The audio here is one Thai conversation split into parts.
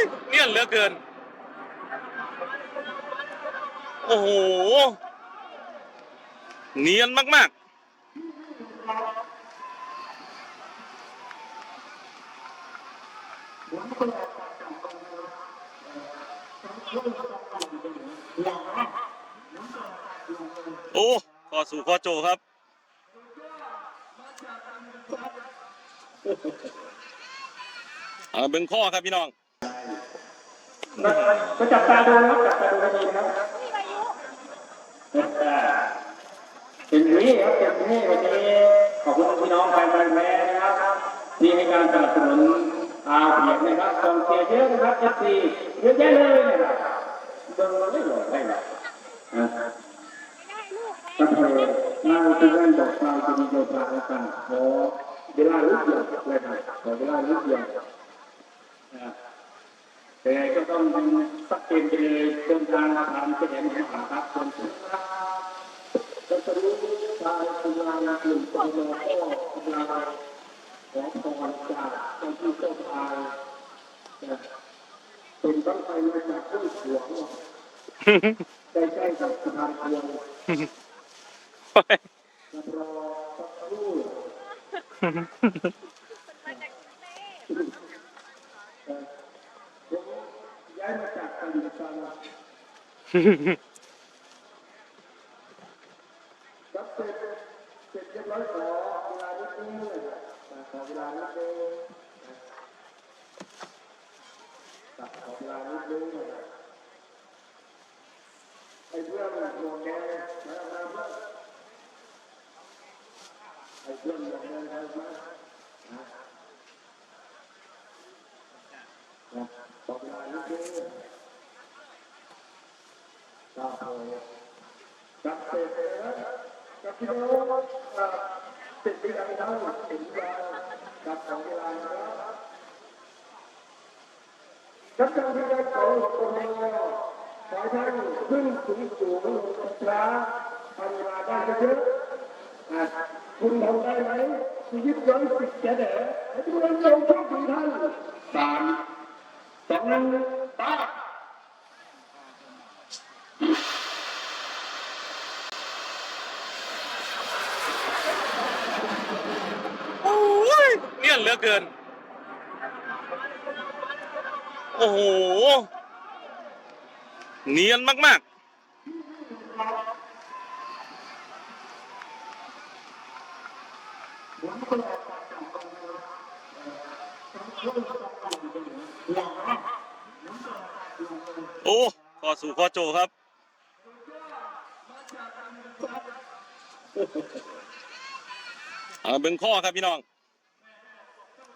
ยเนียนเหลือเกิน โอ้โห เนียนมาก ๆ โอ้ขอสู่ขอโจครับเอาเบิ่งข้อครับพี่น้อง ก็จับตาดูนะครับจับตาดูให้ดีนะครับเป็นนี้ครับเป็นนี้วันนี้ขอบคุณพี่น้องแฟนแท้นะครับที่ให้การสนับสนุนอาเพียงนะครับกองเชียร์เยอะนะครับเอฟซีเยอะแยะเลยนะครับเดินไม่หลงได้หรอกนะตั้งแต่นางที่นั่นบอกนางที่มีโยธาต่างขอเวลาลุกเดียวเลยครับขอเวลาลุกเดียวนะ แต่ก็ต้องสักเกณฑ์ไปเลยเดินทางมาทำเสถียรของหาครับคนสุดท้ายก็จะรู้ชายกำลังกลุ่มตัวโลก็กำลังขอพรจากเจ้าที่เจ้าทางเป็นตั้งใจมาจากผู้หวงใกล้ๆกับสถานพวงรับรอสักครู่ รับเสร็จเสร็จเรียบร้อยขอเวลานิดนึงขอเวลานิดนึงขอเวลานิดนึงนะไอ้เพื่อนหมวกแดงมามามาไอ้เพื่อนมวกแดงมามาขอเวลานิดนึง ครับกับเศษนะกับพี่น้องกับสิทธิการทั้งสิทธิกากับของเวลาครับกับการที่ได้ขอคนขอท่านขึ้นสูงสูงช้าทำเวลาได้เยอะคุณทำได้ไหมชีวิตย้อนสิทธิ์แก่แด่ให้ทุกคนลงโทษของท่านสามสองหนึ่งตา โอ้ ยเนียนเหลือเกิน โอ้โห เนียนมาก ๆ โอ้ขอสู่ขอโจครับ เอาเบิ่งข้อครับพี่น้อง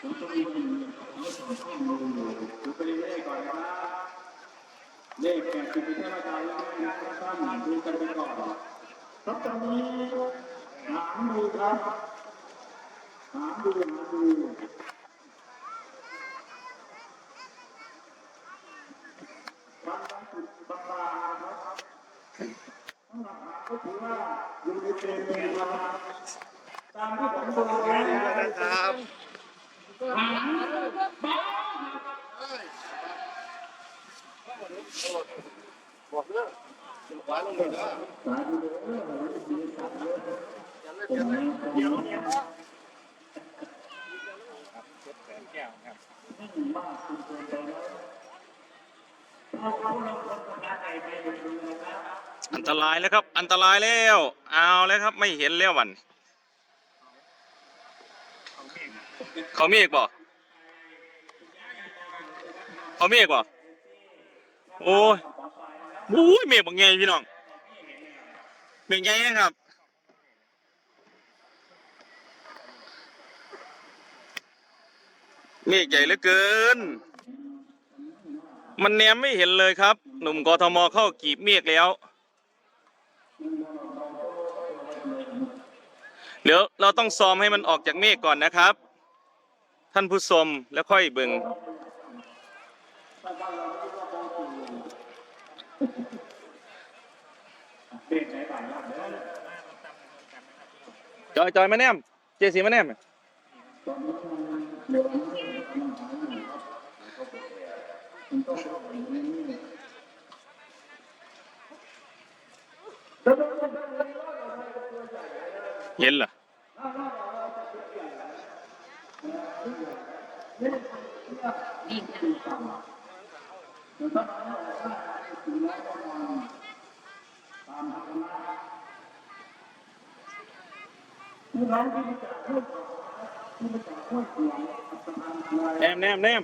เลขแปดสิบเป็นเทพเจ้าแล้วนะครับท่านดูกันไปก่อนครับตอนนี้หามดูครับหามดูหามดูบางจุดบางบางนะครับสำหรับหามก็ถือว่าอยู่ในเกณฑ์เลยครับตามที่ผมบอก แล้วนะครับหามบ้าอันตรายแล้วครับ อันตรายแล้ว เอาแล้วครับ ไม่เห็นแล้ววัน เขาเมฆบ่เขาเมฆบ่โอ้ยโอ้ยเมฆบางไงพี่น้องเมฆไงครับเมฆใหญ่เหลือเกิน มันแนมไม่เห็นเลยครับ หนุ่มกทมเข้ากีบเมฆแล้ว เดี๋ยวเราต้องซ้อมให้มันออกจากเมฆก่อนนะครับ ท่านผู้ชมแล้วค่อยเบิงจอยจอยมาแนมเจสีมาแนมเห็นเหรอ แนมแนมแนม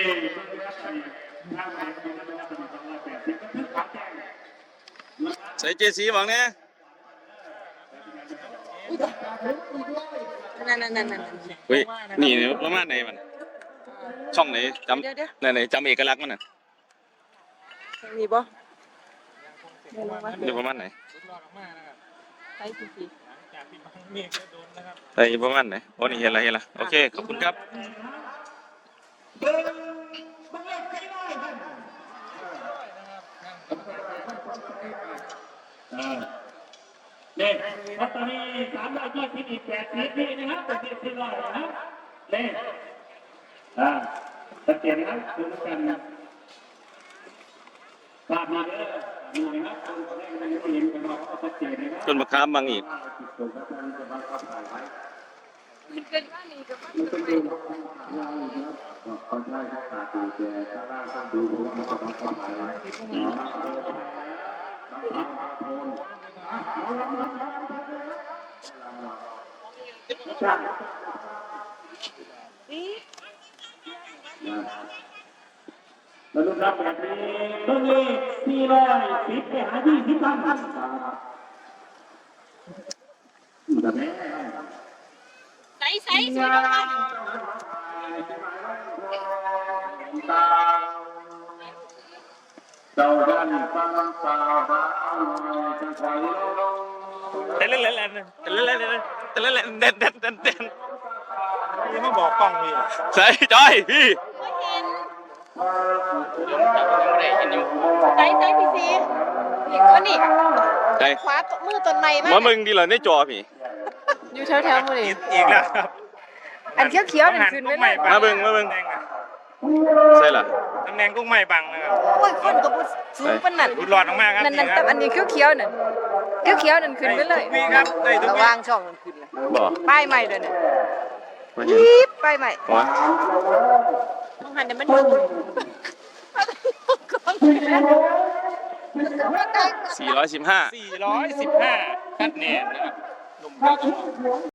นเหรอเฮ้ยก็จอยใส่เจซีบอกเนี่ยนั่นนั่นนั่นนั่นเฮ้ยนี่เนี่ยประมาณไหนมันช่องไหนจเดี๋ยวเดี๋ยวำไหนไหนจำเอกลักษณ์มันน่ะมีบ่เดี๋ยวลงมาเดี๋ยวประมาณไหนใช้สีสีไอ้ประมาณไหนโอ้นี่เห็นละเห็นละโอเคขอบคุณครับ เนี่ยลอตเตอรี่สามร้อยยี่สิบอีกแปดสิบนี่นะครับเป็นสิบสี่ร้อยนะครับเนี่ยอ่าชัดเจนนะครับคือกันทราบมาเด้อมีนะครับคนแรกในผู้หญิงเป็นเราก็ชัดเจนนะครับต้นมะขามบางอีกมันเกินว่านี่กับว่ามันเป็นเรื่องของเราครับคนไทยเขาขาดดูแลถ้าล่างดูว่ามันจะต้องทำอะไร แล้วลูกรับแบบนี้ต้นนี้สี่ร้อยสิบไปหายี่สิบพันแต่แม่ใส่ใส่สวยมาก เจ้าดันฟังสาวจะคอยลงเต้นเล่นเล่นเล่นเต้นเล่นเล่นเต้นเล่นเล่นเต้นเต้นเต้นเต้นยังไม่บอกกล้องพี่ใส่จอยพี่ไม่เห็นใส่ใส่พี่สีนี่ก็นี่ใส่ขวามือต้นไม้มามามึงดีเหรอในจอพี่อยู่แถวแถวๆมือนี่อีกแล้วครับอันเขียวเขียวๆนั่นขึ้นไปเลยมาเบิ่งมาเบิ่ง ใช่เหรอตำแหน่งกุ้งไม่บังนะครับ โอ้ยคนกับสูงปานนั่นรุดรอดมากๆครับนั่นนั่นแต่อันนี้เขียวเขียวๆนั่นเขียวเขียวๆนั่นขึ้นไปเลย ได้ทุกวีครับได้ทุกวีระวางช่องนั่นขึ้นเลยบอกป้ายใหม่เลยเนี่ยมาเห็นปี๊บป้ายใหม่วะมองหันเดี๋ยวมันดูก่อนสี่ร้อยสิบห้า415คัดแนนนะครับหนุ่มกทม